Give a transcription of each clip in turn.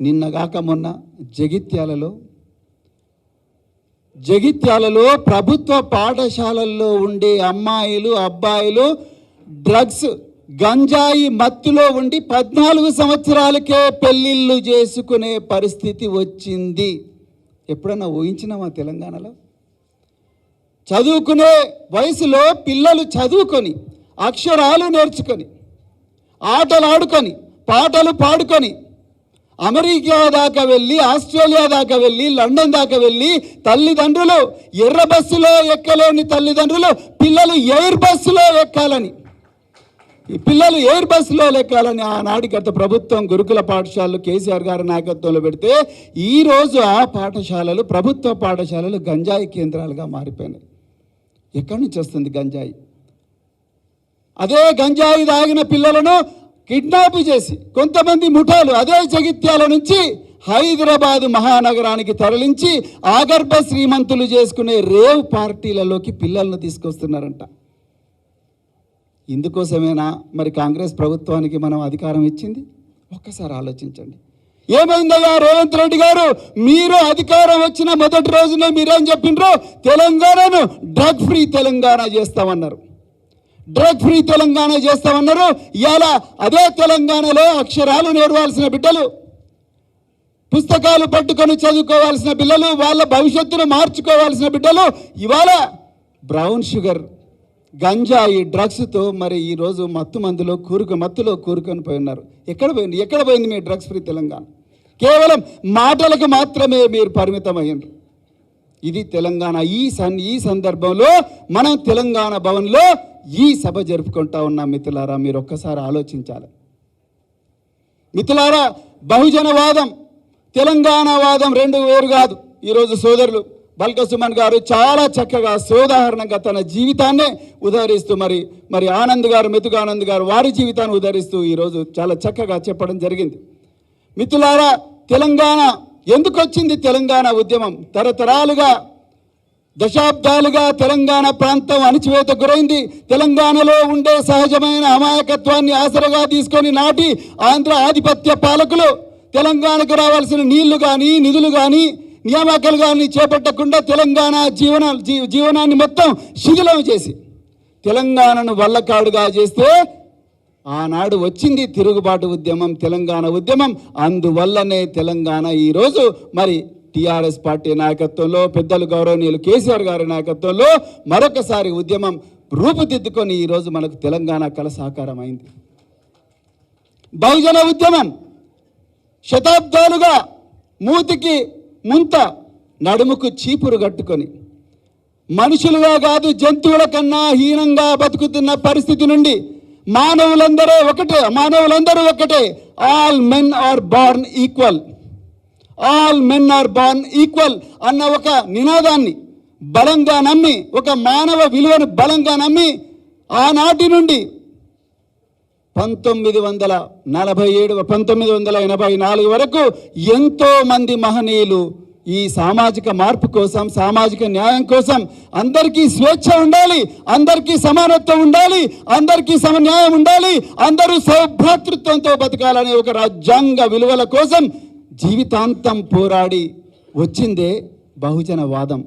నిన్నగాక మొన్న జగిత్యాలలో జగిత్యాలలో ప్రభుత్వ పాఠశాలల్లో ఉండే అమ్మాయిలు అబ్బాయిలు డ్రగ్స్ గంజాయి మత్తులో ఉండి పద్నాలుగు సంవత్సరాలకే పెళ్ళిళ్ళు చేసుకునే పరిస్థితి వచ్చింది. ఎప్పుడన్నా ఊహించినామా తెలంగాణలో? చదువుకునే వయసులో పిల్లలు చదువుకొని అక్షరాలు నేర్చుకొని ఆటలు ఆడుకొని పాటలు పాడుకొని అమెరికా దాకా వెళ్ళి ఆస్ట్రేలియా దాకా వెళ్ళి లండన్ దాకా వెళ్ళి తల్లిదండ్రులు ఎర్ర బస్సులో ఎక్కలేని తల్లిదండ్రులు పిల్లలు ఎయిర్ బస్సులో ఎక్కాలని. ఈ పిల్లలు ఎయిర్ బస్సులో ఎక్కాలని ఆనాటి గత ప్రభుత్వం గురుకుల పాఠశాలలు కేసీఆర్ గారి నాయకత్వంలో పెడితే ఈరోజు ఆ పాఠశాలలు ప్రభుత్వ పాఠశాలలు గంజాయి కేంద్రాలుగా మారిపోయినాయి. ఎక్కడి నుంచి వస్తుంది గంజాయి? అదే గంజాయి తాగిన పిల్లలను కిడ్నాప్ చేసి కొంతమంది ముఠాలు అదే జగిత్యాల నుంచి హైదరాబాద్ మహానగరానికి తరలించి ఆగర్భ శ్రీమంతులు చేసుకునే రేవ్ పార్టీలలోకి పిల్లలను తీసుకొస్తున్నారంట. ఇందుకోసమేనా మరి కాంగ్రెస్ ప్రభుత్వానికి మనం అధికారం ఇచ్చింది? ఒక్కసారి ఆలోచించండి. ఏమైందయ్యా రేవంత్ రెడ్డి గారు? మీరు అధికారం వచ్చిన మొదటి రోజునే మీరేం చెప్పిండ్రు? తెలంగాణను డ్రగ్ ఫ్రీ తెలంగాణ చేస్తామన్నారు. డ్రగ్ ఫ్రీ తెలంగాణ చేస్తామన్నారు. ఇవాళ అదే తెలంగాణలో అక్షరాలు నేర్వాల్సిన బిడ్డలు పుస్తకాలు పట్టుకొని చదువుకోవాల్సిన పిల్లలు వాళ్ళ భవిష్యత్తును మార్చుకోవాల్సిన బిడ్డలు ఇవాళ బ్రౌన్ షుగర్ గంజాయి డ్రగ్స్తో మరి ఈరోజు మత్తు మందులో కూరుకు మత్తులో కూరుకొని పోయి ఉన్నారు. ఎక్కడ పోయింది? ఎక్కడ పోయింది మీ డ్రగ్స్ ఫ్రీ తెలంగాణ? కేవలం మాటలకు మాత్రమే మీరు పరిమితమయ్యారు ఇది తెలంగాణ. ఈ సన్ ఈ సందర్భంలో మనం తెలంగాణ భవన్లో ఈ సభ జరుపుకుంటా ఉన్న మిత్రులారా మీరు ఒక్కసారి ఆలోచించాలి. మిత్రులారా బహుజనవాదం తెలంగాణ వాదం రెండు వేరు కాదు. ఈరోజు సోదరులు బల్క సుమన్ గారు చాలా చక్కగా సోదాహరణంగా తన జీవితాన్నే ఉదహరిస్తూ మరి మరి ఆనంద్ గారు మెతుకానంద్ గారు వారి జీవితాన్ని ఉదహరిస్తూ ఈరోజు చాలా చక్కగా చెప్పడం జరిగింది. మిత్రులారా తెలంగాణ ఎందుకు వచ్చింది? తెలంగాణ ఉద్యమం తరతరాలుగా దశాబ్దాలుగా తెలంగాణ ప్రాంతం అణిచివేత గురైంది. తెలంగాణలో ఉండే సహజమైన అమాయకత్వాన్ని ఆసరగా తీసుకొని నాటి ఆంధ్ర ఆధిపత్య పాలకులు తెలంగాణకు రావాల్సిన నీళ్ళు కానీ నిధులు కానీ నియామకాలు కానీ చేపట్టకుండా తెలంగాణ జీవన జీవనాన్ని మొత్తం శిథిలం చేసి తెలంగాణను వల్లకాడుగా చేస్తే ఆనాడు వచ్చింది తిరుగుబాటు ఉద్యమం తెలంగాణ ఉద్యమం. అందువల్లనే తెలంగాణ ఈరోజు మరి టిఆర్ఎస్ పార్టీ నాయకత్వంలో పెద్దలు గౌరవనీయులు కేసీఆర్ గారి నాయకత్వంలో మరొకసారి ఉద్యమం రూపుదిద్దుకొని ఈరోజు మనకు తెలంగాణ కల సాకారం అయింది బహుజన ఉద్యమం శతాబ్దాలుగా మూతికి ముంత నడుముకు చీపురు కట్టుకొని మనుషులుగా కాదు జంతువుల కన్నా హీనంగా బతుకుతున్న పరిస్థితి నుండి మానవులందరూ ఒకటే మానవులందరూ ఒకటే all men are born equal. All men are born equal అన్న ఒక నినాదాన్ని బలంగా నమ్మి ఒక మానవ విలువను బలంగా నమ్మి ఆనాటి నుండి పంతొమ్మిది వందల నలభై ఏడు పంతొమ్మిది వందల ఎనభై నాలుగు వరకు ఎంతో మంది మహనీయులు ఈ సామాజిక మార్పు కోసం సామాజిక న్యాయం కోసం అందరికీ స్వేచ్ఛ ఉండాలి అందరికీ సమానత్వం ఉండాలి అందరికీ సమన్యాయం ఉండాలి అందరూ సౌభ్రాతృత్వంతో బతకాలనే ఒక రాజ్యాంగ విలువల కోసం జీవితాంతం పోరాడి వచ్చిందే బహుజన వాదం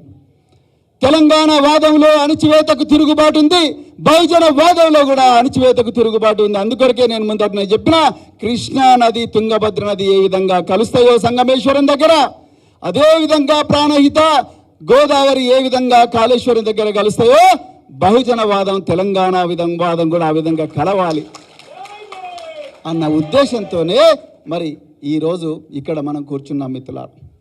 తెలంగాణ వాదంలో అణిచివేతకు తిరుగుబాటు ఉంది. బహుజన వాదంలో కూడా అణిచివేతకు తిరుగుబాటు ఉంది. అందుకొరకే నేను ముందట చెప్పిన కృష్ణా నది తుంగభద్ర నది ఏ విధంగా కలుస్తాయో సంగమేశ్వరం దగ్గర అదే విధంగా ప్రాణహిత గోదావరి ఏ విధంగా కాళేశ్వరం దగ్గర కలుస్తాయో బహుజన వాదం తెలంగాణ విధం వాదం కూడా ఆ విధంగా కలవాలి అన్న ఉద్దేశంతోనే మరి ఈరోజు ఇక్కడ మనం కూర్చున్నాం మిత్రులారు.